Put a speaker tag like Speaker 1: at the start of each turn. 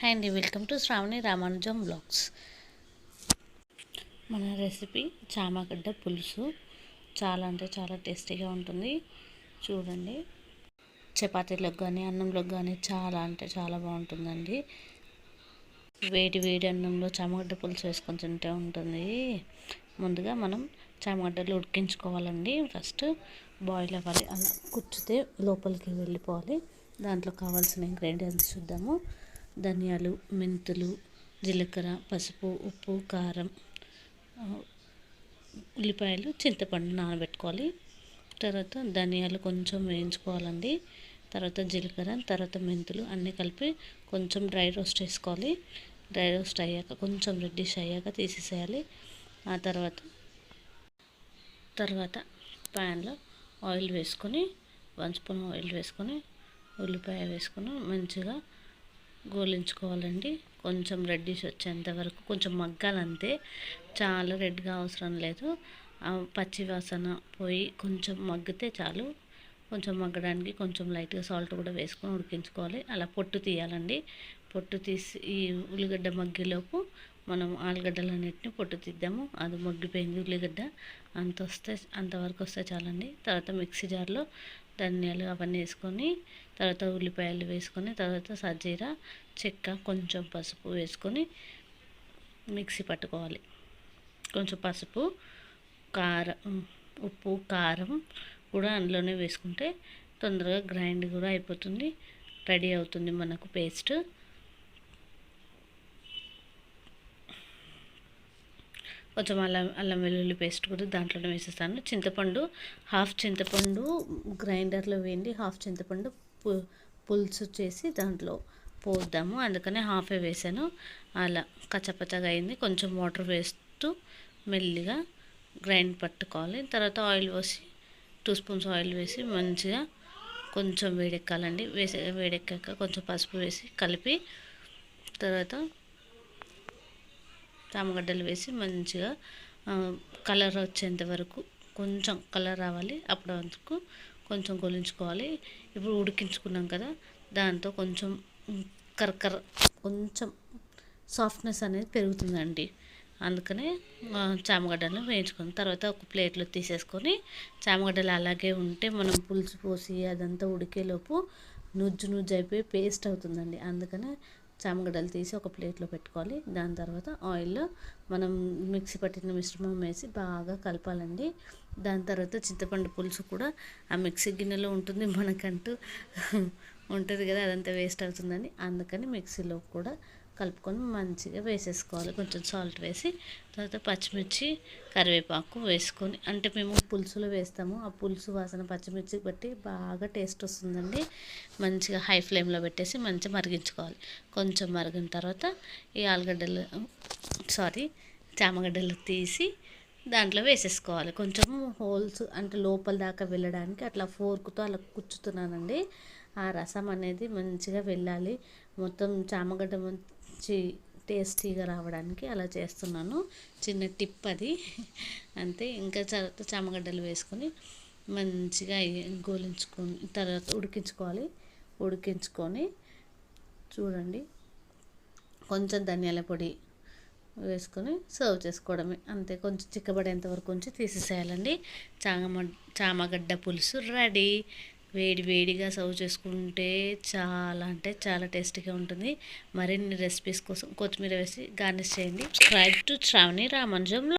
Speaker 1: Hi అండి welcome to Shravani Ramanujam blogs. మన recipe చామగడ్డ పులుసు. చాలా అంటే చాలా టేస్టీగా ఉంటుంది. చూడండి. చపాతీలకు కానీ అన్నంలోకి కానీ చాలా అంటే చాలా బాగుంటుందండి. వేడి వేడి అన్నంలో చామగడ్డ పులుసు వేసుకొని తింటే ఉంటుంది. ముందుగా మనం చామగడ్డలు ఉడికించుకోవాలండి. ఫస్ట్ బాయిల్ అవ్వాలి. అలా కూర్చుతే లోపలికి వెళ్ళిపోవాలి. దాంట్లో కావాల్సిన ఇంగ్రీడియంట్స్ చూద్దాము. ధనియాలు మెంతులు జీలకర్ర పసుపు ఉప్పు కారం ఉల్లిపాయలు చింతపండు నానబెట్టుకోవాలి. తర్వాత ధనియాలు కొంచెం వేయించుకోవాలండి. తర్వాత జీలకర్ర తర్వాత మెంతులు అన్నీ కలిపి కొంచెం డ్రై రోస్ట్ వేసుకోవాలి. డ్రై రోస్ట్ అయ్యాక కొంచెం రెడ్డిష్ అయ్యాక తీసేసేయాలి. ఆ తర్వాత తర్వాత ప్యాన్లో ఆయిల్ వేసుకొని వన్ స్పూన్ ఆయిల్ వేసుకొని ఉల్లిపాయ వేసుకొని మంచిగా గోలించుకోవాలండి. కొంచెం రెడ్డిష్ వచ్చేంత వరకు కొంచెం మగ్గాలంతే. చాలా రెడ్గా అవసరం లేదు. పచ్చి వాసన పోయి కొంచెం మగ్గితే చాలు. కొంచెం మగ్గడానికి కొంచెం లైట్గా సాల్ట్ కూడా వేసుకొని ఉడికించుకోవాలి. అలా పొట్టు తీయాలండి. పొట్టు తీసి ఈ ఉల్లిగడ్డ మగ్గిలోపు మనం ఆలుగడ్డలన్నిటిని పొట్టు తీద్దాము. అది మగ్గిపోయింది ఉల్లిగడ్డ. అంత వస్తే అంతవరకు వస్తే చాలండి. తర్వాత మిక్సీ జార్లో ధనియాలు అవన్నీ వేసుకొని తర్వాత ఉల్లిపాయలు వేసుకొని తర్వాత సజ్జీర చెక్క కొంచెం పసుపు వేసుకొని మిక్సీ పట్టుకోవాలి. కొంచెం పసుపు కారం ఉప్పు కారం కూడా అందులోనే వేసుకుంటే తొందరగా గ్రైండ్ కూడా అయిపోతుంది. రెడీ అవుతుంది మనకు పేస్ట్. కొంచెం అల్లం అల్లం వెల్లుల్లి పేస్ట్ కూడా దాంట్లోనే వేసేస్తాను. చింతపండు హాఫ్ చింతపండు గ్రైండర్లో వేయండి. హాఫ్ చింతపండు పులుసు చేసి దాంట్లో పోద్దాము. అందుకనే హాఫే వేసాను. అలా కచ్చపచ్చగా అయింది. కొంచెం వాటర్ వేస్తూ మెల్లిగా గ్రైండ్ పట్టుకోవాలి. తర్వాత ఆయిల్ పోసి టూ స్పూన్స్ ఆయిల్ వేసి మంచిగా కొంచెం వేడెక్కాలండి. వేసే వేడెక్కాక కొంచెం పసుపు వేసి కలిపి తర్వాత చామగడ్డలు వేసి మంచిగా కలర్ వచ్చేంత వరకు కొంచెం కలర్ రావాలి. అప్పటి వరకు కొంచెం గొలించుకోవాలి. ఇప్పుడు ఉడికించుకున్నాం కదా దాంతో కొంచెం కరకర కొంచెం సాఫ్ట్నెస్ అనేది పెరుగుతుందండి. అందుకనే చామగడ్డలను వేయించుకుని తర్వాత ఒక ప్లేట్లో తీసేసుకొని చామగడ్డలు అలాగే ఉంటే మనం పులుసు పోసి అదంతా ఉడికేలోపు నుజ్జు నుజ్జు అయిపోయి పేస్ట్ అవుతుందండి. అందుకనే చామగడ్డలు తీసి ఒక ప్లేట్లో పెట్టుకోవాలి. దాని తర్వాత ఆయిల్లో మనం మిక్సీ పట్టిన మిశ్రమం వేసి బాగా కలపాలండి. దాని తర్వాత చింతపండు పులుసు కూడా ఆ మిక్సీ గిన్నెలో ఉంటుంది మనకంటూ. ఉంటుంది కదా అదంతా వేస్ట్ అవుతుందని. అందుకని మిక్సీలో కూడా కలుపుకొని మంచిగా వేసేసుకోవాలి. కొంచెం సాల్ట్ వేసి తర్వాత పచ్చిమిర్చి కరివేపాకు వేసుకొని అంటే మేము పులుసులో వేస్తాము. ఆ పులుసు వాసన పచ్చిమిర్చి బట్టి బాగా టేస్ట్ వస్తుందండి. మంచిగా హై ఫ్లేమ్లో పెట్టేసి మంచిగా మరిగించుకోవాలి. కొంచెం మరిగిన తర్వాత ఈ ఆలుగడ్డలు సారీ చామగడ్డలు తీసి దాంట్లో వేసేసుకోవాలి. కొంచెం హోల్స్ అంటే లోపల దాకా వెళ్ళడానికి అట్లా ఫోర్క్తో అలా కుచ్చుతున్నానండి. ఆ రసం అనేది మంచిగా వెళ్ళాలి. మొత్తం చామగడ్డ మంచి టేస్టీగా రావడానికి అలా చేస్తున్నాను. చిన్న టిప్ అది. అంతే ఇంకా తర్వాత చామగడ్డలు వేసుకొని మంచిగా గోలించుకొని తర్వాత ఉడికించుకోవాలి. ఉడికించుకొని చూడండి. కొంచెం ధనియాల పొడి వేసుకొని సర్వ్ చేసుకోవడమే. అంతే కొంచెం చిక్కబడేంత వరకు ఉంచి తీసేసేయాలండి. చామ చామగడ్డ పులుసు రెడీ. వేడి వేడిగా సర్వ్ చేసుకుంటే చాలా అంటే చాలా టేస్టీగా ఉంటుంది. మరిన్ని రెసిపీస్ కోసం కొత్తిమీర వేసి గార్నిష్ చేయండి. Try to Shravani రామంజం